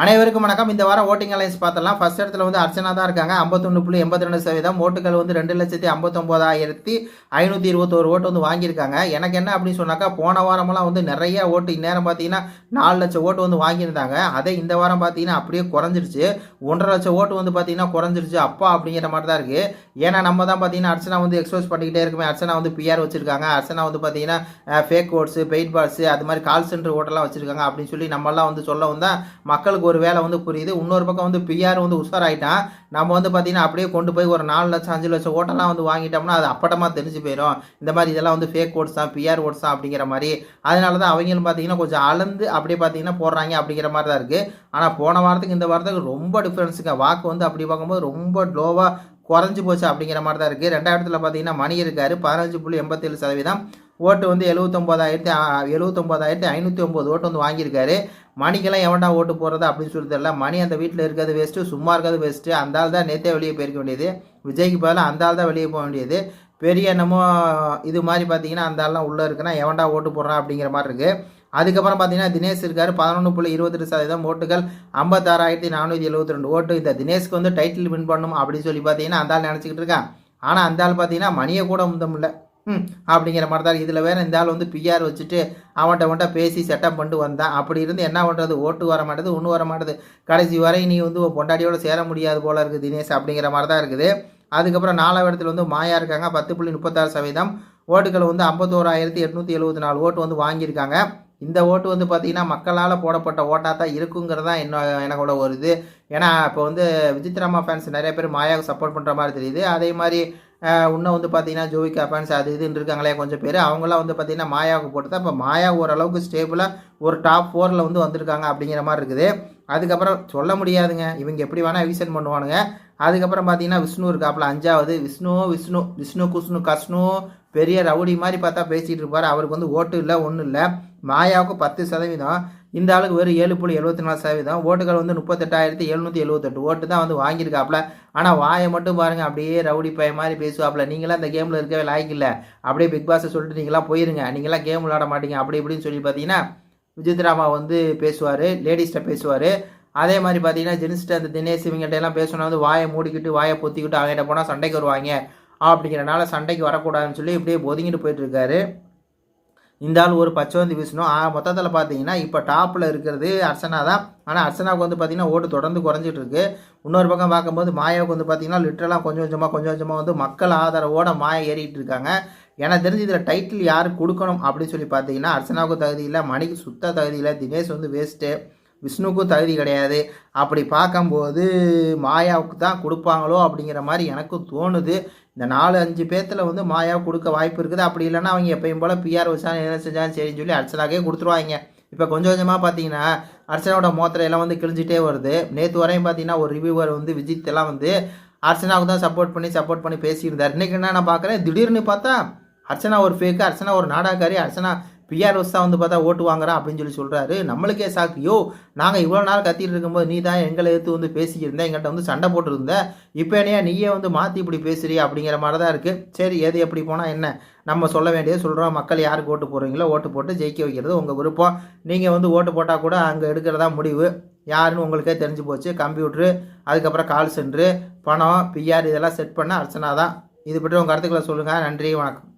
அனைவருக்கும் வணக்கம். இந்த வாரம் ஓட்டிங் அலைன்ஸ் பார்த்தலாம் ஃபர்ஸ்ட் இடத்துல வந்து அர்ச்சனா தான் இருக்காங்க. ஐம்பத்தொன்று புள்ளி எண்பத்தி ரெண்டு சதவீதம். ஓட்டுகள் வந்து ரெண்டு லட்சத்தி ஐம்பத்தொம்போதாயிரத்தி ஐநூற்றி இருபத்தோரு ஓட்டு வந்து வாங்கியிருக்காங்க. எனக்கு என்ன அப்படின்னு சொன்னாக்கா போன வாரமெல்லாம் வந்து நிறைய ஓட்டு இந்நேரம் பார்த்தீங்கன்னா நாலு லட்சம் ஓட்டு வந்து வாங்கியிருந்தாங்க. அதே இந்த வாரம் பார்த்தீங்கன்னா அப்படியே குறைஞ்சிருச்சு. ஒன்றரை லட்சம் ஓட்டு வந்து பார்த்தீங்கன்னா குறைஞ்சிருச்சு. அப்பா அப்படிங்கிற மாதிரி தான் இருக்குது ஏன்னா நம்ம தான் பார்த்தீங்கன்னா அர்ச்சனா வந்து எக்ஸ்போஸ் பண்ணிக்கிட்டே இருக்குமே. அர்ச்சனா வந்து பிஆர் வச்சிருக்காங்க. அர்ச்சனா வந்து பார்த்தீங்கன்னா ஃபேக் ஓட்ஸு பெயிட் பாட்ஸு அது மாதிரி கால் சென்டர் ஓட்டெல்லாம் வச்சிருக்காங்க அப்படின்னு சொல்லி நம்மலாம் வந்து சொல்ல வந்தால் மக்களுக்கு ஒரு வேலை வந்து புரியுது. இன்னொரு பக்கம் வந்து பிஆர் வந்து உஷாராயிட்டான். நம்ம வந்து பார்த்தீங்கன்னா அப்படியே கொண்டு போய் ஒரு நாலு லட்சம் அஞ்சு லட்சம் ஓட்டெல்லாம் வந்து வாங்கிட்டோம்னா அது அப்பட்டமாக தெரிஞ்சு போயிடும் இந்த மாதிரி இதெல்லாம் வந்து ஃபேக் ஓட்ஸ் தான் பிஆர் ஓட்ஸ் தான் அப்படிங்கிற மாதிரி. அதனால தான் அவங்களும் பார்த்தீங்கன்னா கொஞ்சம் அளந்து அப்படியே பார்த்தீங்கன்னா போடுறாங்க அப்படிங்கிற மாதிரி தான் இருக்குது ஆனால் போன வாரத்துக்கு இந்த வாரத்துக்கு ரொம்ப டிஃப்ரென்ஸுங்க வாக்கு வந்து அப்படி பார்க்கும்போது ரொம்ப லோவாக குறைஞ்சி போச்சு அப்படிங்கிற மாதிரி தான் இருக்குது ரெண்டாயிரத்தில் பார்த்தீங்கன்னா மணி இருக்காரு. பதினஞ்சு புள்ளி எண்பத்தேழு சதவீதம். ஓட்டு வந்து எழுபத்தொம்போதாயிரத்தி எழுபத்தொம்போதாயிரத்தி ஐநூற்றி ஒம்பது ஓட்டு வந்து வாங்கியிருக்காரு. மணிக்கெல்லாம் எவன்டா ஓட்டு போடுறது அப்படின்னு சொல்லி தெரியல. மணி அந்த வீட்டில் இருக்கிறது வேஸ்ட்டு சும்மா இருக்கிறது வேஸ்ட்டு அந்த ஆள் தான் நேற்றே வெளியே போயிருக்க வேண்டியது. விஜய்க்கு பதிலாக அந்த ஆள் தான் வெளியே போக வேண்டியது. பெரிய என்னமோ இது மாதிரி பார்த்தீங்கன்னா அந்த ஆள்லாம் உள்ளே இருக்குன்னா எவன்டா ஓட்டு போடுறான் அப்படிங்கிற மாதிரி இருக்குது அதுக்கப்புறம் பார்த்தீங்கன்னா தினேஷ் இருக்கார். பதினொன்று புள்ளி இருபத்தெட்டு சதவீதம் ஓட்டுகள் ஐம்பத்தாறாயிரத்தி நானூற்றி எழுபத்தி ரெண்டு ஓட்டு. இந்த தினேஷ்க்கு வந்து டைட்டில் வின் பண்ணணும் அப்படின்னு சொல்லி பார்த்தீங்கன்னா அந்த ஆள் நினச்சிக்கிட்டு இருக்கான். ஆனால் அந்த ஆள் பார்த்தீங்கன்னா மணியை கூட முந்தமில்லை ம் அப்படிங்கிற மாதிரி தான் இதில் வேறு இந்த ஆள் வந்து பிஆர் வச்சுட்டு அவன்கிட்ட அவன்கிட்ட பேசி செட்டப் பண்ணிட்டு வந்தான். அப்படி இருந்து என்ன பண்ணுறது ஓட்டு வர மாட்டேது ஒன்று வர மாட்டேது. கடைசி வரை நீ வந்து உன் சேர முடியாது போல இருக்குது தினேஷ் அப்படிங்கிற மாதிரி தான் இருக்குது. அதுக்கப்புறம் நாலாவது இடத்துல வந்து மாயா இருக்காங்க பத்து புள்ளி முப்பத்தாறு சதவீதம். ஓட்டுகள் வந்து ஐம்பத்தோராயிரத்தி எட்நூற்றி எழுபத்தி நாலு ஓட்டு வந்து வாங்கியிருக்காங்க. இந்த ஓட்டு வந்து பார்த்திங்கன்னா மக்களால் போடப்பட்ட ஓட்டாக தான் இருக்குங்கிறது தான் என்ன எனக்கோட ஒரு இது. ஏன்னா இப்போ வந்து விஜித்ராமா ஃபேன்ஸ் நிறைய பேர் மாயாவுக்கு சப்போர்ட் பண்ணுற மாதிரி தெரியுது. அதே மாதிரி இன்னும் வந்து பார்த்தீங்கன்னா ஜோவி ஃபேன்ஸ் அது இதுன்னு இருக்காங்களே கொஞ்சம் பேர். அவங்களாம் வந்து பார்த்தீங்கன்னா மாயாவுக்கு போட்டு தான் இப்போ மாயா ஓரளவுக்கு ஸ்டேபிளாக ஒரு டாப் ஃபோரில் வந்து வந்திருக்காங்க அப்படிங்கிற மாதிரி இருக்குது. அதுக்கப்புறம் சொல்ல முடியாதுங்க. இவங்க எப்படி வேணால் எவிஷன் பண்ணுவானுங்க. அதுக்கப்புறம் பார்த்தீங்கன்னா விஷ்ணு இருக்காப்புல அஞ்சாவது. விஷ்ணு விஷ்ணு விஷ்ணு குஷ்ணு கஷ்ணு பெரிய ரவுடி மாதிரி பார்த்தா பேசிகிட்டு இருப்பார். அவருக்கு வந்து ஓட்டு இல்லை ஒன்றும் இல்லை. மாயாவுக்கு பத்து சதவீதம். இந்த ஆளுக்கு வெறும் ஏழு புள்ளி எழுபத்தி நாலு சதவீதம். ஓட்டுகள் வந்து முப்பத்தெட்டாயிரத்தி எழுநூற்றி எழுபத்தெட்டு ஓட்டு தான் வந்து வாங்கியிருக்காப்புல. ஆனால் வாயை மட்டும் பாருங்கள் அப்படியே ரவுடி பய மாதிரி பேசுவாப்புல. நீங்களாம் இந்த கேமில் இருக்கவே லாய்க்கு இல்லை. அப்படியே பிக் பாஸை சொல்லிட்டு நீங்களாம் போயிருங்க. நீங்களாம் கேம் விளாட மாட்டீங்க. அப்படி இப்படின்னு சொல்லி பார்த்தீங்கன்னா விஜித்ராமா வந்து பேசுவார் லேடிஸ்கிட்ட பேசுவார். அதே மாதிரி பார்த்தீங்கன்னா ஜென்ஸ்ட்டு அந்த தினேஷ் இவங்ககிட்ட எல்லாம் பேசணும் வந்து வாயை மூடிக்கிட்டு வாயை பொத்திக்கிட்டு அவங்ககிட்ட போனால் சண்டைக்கு வருவாங்க. அப்படிங்கிறனால சண்டைக்கு வரக்கூடாதுன்னு சொல்லி இப்படியே ஒதுங்கிட்டு போயிட்டு இருக்காரு. இந்த ஆள் ஒரு பச்சவந்தி விஷ்ணு மொத்தத்தில் பார்த்தீங்கன்னா இப்போ டாப்பில் இருக்கிறது அர்ச்சனா தான். ஆனால் அர்ச்சனாவுக்கு வந்து பார்த்தீங்கன்னா ஓட்டு தொடர்ந்து குறைஞ்சிட்டு இருக்கு இன்னொரு பக்கம் பார்க்கும்போது மாயாவுக்கு வந்து பார்த்தீங்கன்னா லிட்டரலாக கொஞ்சம் கொஞ்சமாக கொஞ்சம் கொஞ்சமாக வந்து மக்கள் ஆதரவோட மாயா ஏறிட்டு இருக்காங்க எனக்கு தெரிஞ்சு இதில் டைட்டில் யார் கொடுக்கணும் அப்படின்னு சொல்லி பார்த்தீங்கன்னா அர்ச்சனாவுக்கு தகுதி இல்லை மணிக்கு சுத்த தகுதி இல்லை தினேஷ் வந்து வேஸ்ட்டு விஷ்ணுக்கும் தகுதி கிடையாது. அப்படி பார்க்கும்போது மாயாவுக்கு தான் கொடுப்பாங்களோ அப்படிங்கிற மாதிரி எனக்கும் தோணுது. இந்த நாலு அஞ்சு பேர்த்தில் வந்து மாயா கொடுக்க வாய்ப்பு இருக்குது. அப்படி இல்லைன்னா அவங்க எப்பயும் போல் பிஆர் விசாரணை என்ன செஞ்சாலும் சரின்னு சொல்லி அர்ச்சனாக்கே கொடுத்துருவாங்க. இப்போ கொஞ்சம் கொஞ்சமாக பார்த்தீங்கன்னா அர்ச்சனாவோட மோத்திரை எல்லாம் வந்து கிழிஞ்சிட்டே வருது. நேற்று வரையும் பார்த்தீங்கன்னா ஒரு ரிவ்யூவர் வந்து விஜித் எல்லாம் வந்து அர்ச்சனாவுக்கு தான் சப்போர்ட் பண்ணி சப்போர்ட் பண்ணி பேசியிருந்தார். இன்றைக்கி என்ன நான் பார்க்குறேன் திடீர்னு பார்த்தா அர்ச்சனா ஒரு ஃபேக்கு அர்ச்சனா ஒரு நாடாக்காரி அர்ச்சனா பிஆர் வச்சு வந்து பார்த்தா ஓட்டு வாங்குறா அப்படின்னு சொல்லி சொல்கிறாரு நம்மளுக்கே சாக்கு யோ நாங்கள் இவ்வளோ நாள் கத்திட்டு இருக்கும்போது நீ தான் எங்களை எடுத்து வந்து பேசிக்கிருந்தேன் எங்கள்கிட்ட வந்து சண்டை போட்டுருந்த இப்போ என்னையா நீயே வந்து மாற்றி இப்படி பேசுறிய அப்படிங்கிற மாதிரி தான் இருக்குது சரி எது எப்படி போனால் என்ன? நம்ம சொல்ல வேண்டியது சொல்கிறோம் மக்கள் யாருக்கு ஓட்டு போடுறீங்களோ ஓட்டு போட்டு ஜெயிக்க வைக்கிறது உங்கள் விருப்பம். நீங்கள் வந்து ஓட்டு போட்டால் கூட அங்கே எடுக்கிறதா முடிவு. யாருன்னு உங்களுக்கே தெரிஞ்சு போச்சு. கம்ப்யூட்ரு அதுக்கப்புறம் கால் சென்ட்ரு பணம் பிஆர் இதெல்லாம் செட் பண்ண அர்ச்சனா தான். இது பற்றி உங்கள் கருத்துக்களை சொல்லுங்கள் நன்றி வணக்கம்.